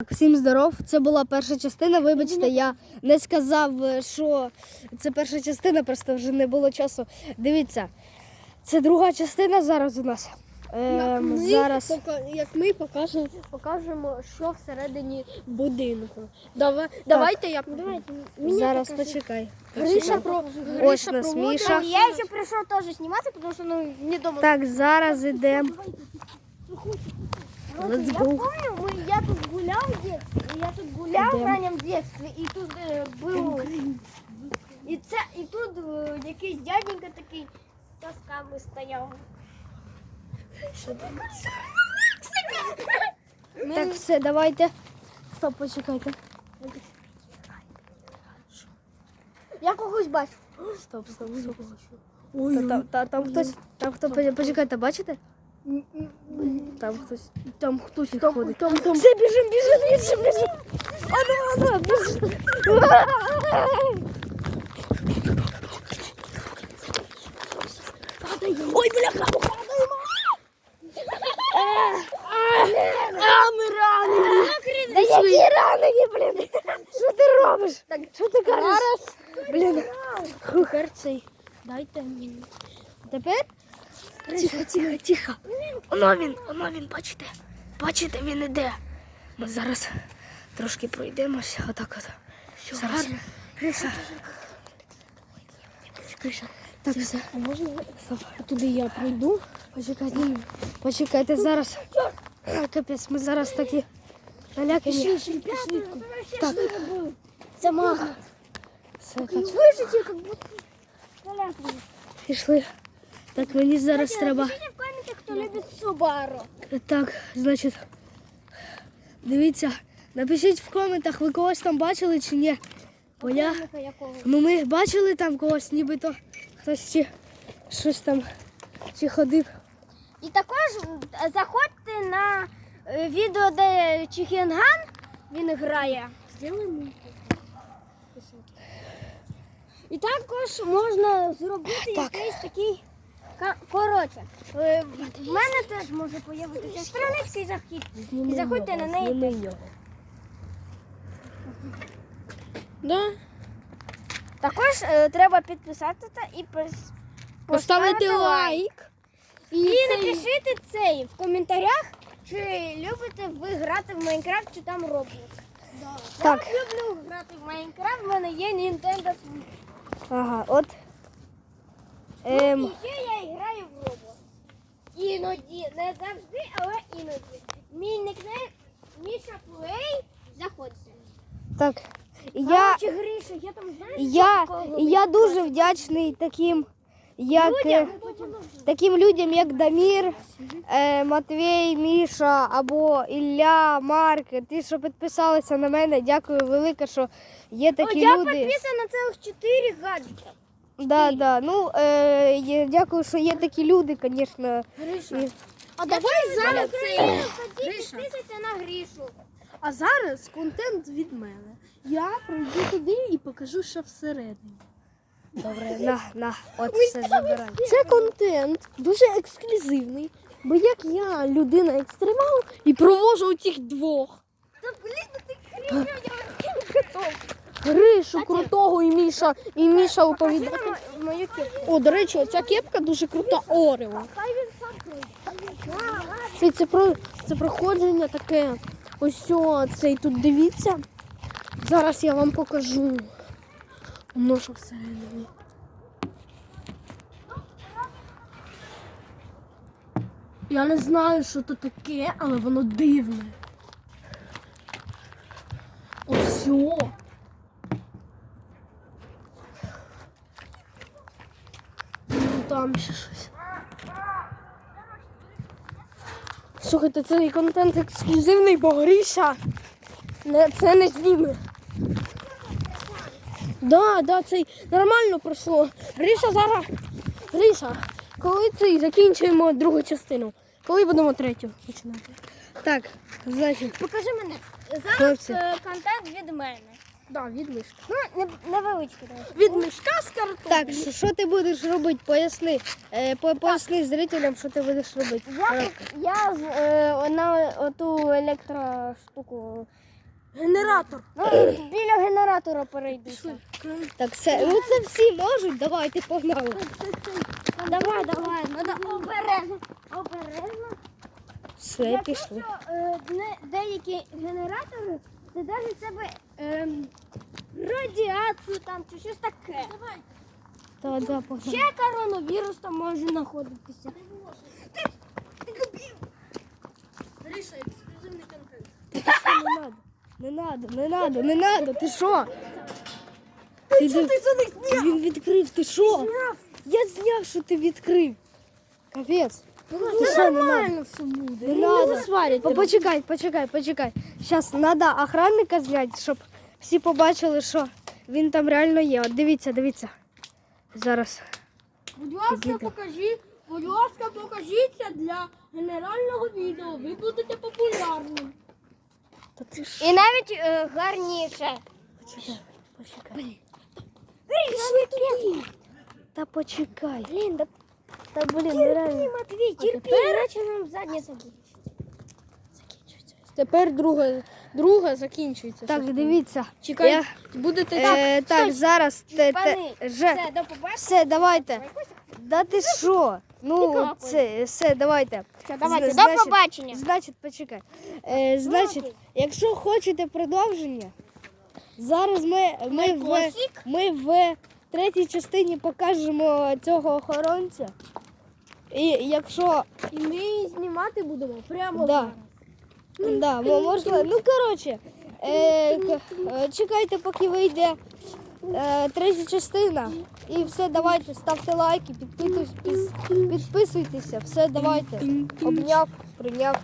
Так, Всім здоров. Це була перша частина. Вибачте, я не сказав, е, що це перша частина, просто вже не було часу. Дивіться, це друга частина зараз у нас. Ем, Ми зараз пока- як ми покажемо, покажемо, що всередині будинку. Давай, давайте я давайте, зараз почекай. Гриша про Ось Гриша нас. Міша. Я еще пришел тоже сниматься, потому что ну не дома. Так, зараз йдемо. Let's Я помню, мы, я тут гулял в детстве, я тут гулял в раннем детстве, і тут був і це і тут е, якийсь дяденька такий з сосками стояв. Так, все, давайте. Стоп, почекайте. Я когось бачу. Стоп, стоп, стоп. Та, та, та, там хтось, там хто, почекайте, бачите? Там хтось, там хтось ходить. Там, там. Все, біжим, біжим, біжим, біжим. Ану, ану, біжим. Ой, бляха, падаємо. А, ми ранені. Да Які ранені, блін. Що ти робиш? Так, що ти кажеш? Зараз. Блін. Тепер цей. Дайте мені. Тепер? Тихо, тихо, тихо. Оно він, оно він, бачите? Бачите, він іде. Ми зараз трошки пройдемося. Отак от. Все, зараз. Гриша. Гриша. Так, все. А можна туди я прийду? Почекайте. Почекайте зараз. А, Капець, ми зараз такі налякані. Так, Це мага. все так. Слышите, как будто. Пішли. Так, мені зараз треба. Напишите в комментах, кто любит Субару. Так, значить, дивіться, напишіть в коментах, ви когось там бачили чи ні. Бо я, ну ми бачили там когось, нібито хтось чи щось там чи ходив. І також заходьте на е, відео, де Чихінган він грає. І також можна зробити Так. якийсь такий. Коротше, е, в мене теж може появитися страничка і захід. І заходьте на неї. Зніми. Да. Також е, треба підписатися і пос- Поставити лайк. І напишіть цей в коментарях, чи любите ви грати в Майнкрафт, чи там Roblox. Так. Я люблю грати в Майнкрафт, в мене є Nintendo Switch. Ага, от. Ем, І ще я і граю в Roblox. Іноді, не завжди, але іноді. Мій никнейм Міша Плей. Заходьте. так. Я, Короче, Гриша, я там знаю, я, я дуже вдячний таким, як, е, таким людям, як Дамір, е, Матвій, Міша або Ілля, Марк. Ті, що підписалися на мене, дякую велике, що є такі я люди. підписана на цілих 4 гаджета. Да, да. Ну, е, є- дякую, що є такі люди, звісно. І- А давай зараз. Гриша. підписуйте на Гришу. А зараз контент від мене. Я пройду туди і покажу, що всередині. Добре, на, на, от все забирай. Це контент дуже ексклюзивний. Бо як я людина екстремал і провожу цих двох. Та блін, ти хрінь, я готов. Гришу крутого і Міша, і Міша оповідає. Мою кепку. О, до речі, оця кепка дуже крута сам. Це, це, про, це проходження таке. Ось о, цей тут дивіться. Зараз я вам покажу. Що всередині. Я не знаю, що це таке, але воно дивне. Ось. о. Ну, Там ще щось. Слухайте, цей контент ексклюзивний, бо Гріша не, це не зніме. Да, да, цей нормально пройшло. Гріша зараз. Гріша, коли цей закінчуємо другу частину? Коли будемо третю починати? Так, значить, Покажи мене. Зараз Хлопці. е, контент від мене. Да, від мишки. Ну, не- невеличкий. Від мішка з картоплі. так, що, що ти будеш робити? Поясни. Е, по, поясни зрителям, що ти будеш робити. Я, я з- е, на оту електроштуку Генератор. Ну, біля генератора перейдися. Так, все, ну це всі можуть, давайте погнали. Давай, давай, треба обережно. Обережно. Все, пішли. е, не- деякі генератори це навіть в себе ем, радіацію там чи щось таке. Та, да, погнали. Ще коронавірус там може знаходитися. Не надо, не надо, не надо, не надо, ти що? Ти, ти, Він відкрив, ти що? Я зняв, що ти відкрив. Капець. Не надо? все буде. Не надо. О, почекай, почекай, почекай. Зараз треба охранника зняти, щоб всі побачили, що він там реально є. От дивіться, дивіться. Зараз. Будь ласка, Підійди. покажіть. Будь ласка, покажіться для генерального відео. Ви будете популярним. Та ти ж. І навіть е, гарніше. Почекай, почекай. Блін, Та почекай. блін, да Та блін, нереально. Матвій, терпи, тепер? іначе нам задниця буде. Тепер друге, друге закінчується. Так, дивіться. Чекай, Я, будете е, так, стой. зараз. Те, те, Пани, же, Все, до побачення. все, давайте. Да ти що? Ну, це, все, давайте. Все, давайте, Значить- до побачення. Значить, почекай. Е, значить, якщо хочете продовження, зараз ми, ми, в, ми в третій частині покажемо цього охоронця. І якщо І ми її знімати будемо прямо Да. зараз. Да, мо- можна. Ну, коротше, е, к- е, чекайте, поки вийде е, третя частина. І все, давайте, ставте лайки, підписуйтесь, підписуйтеся, все, давайте. Обняв, прийняв.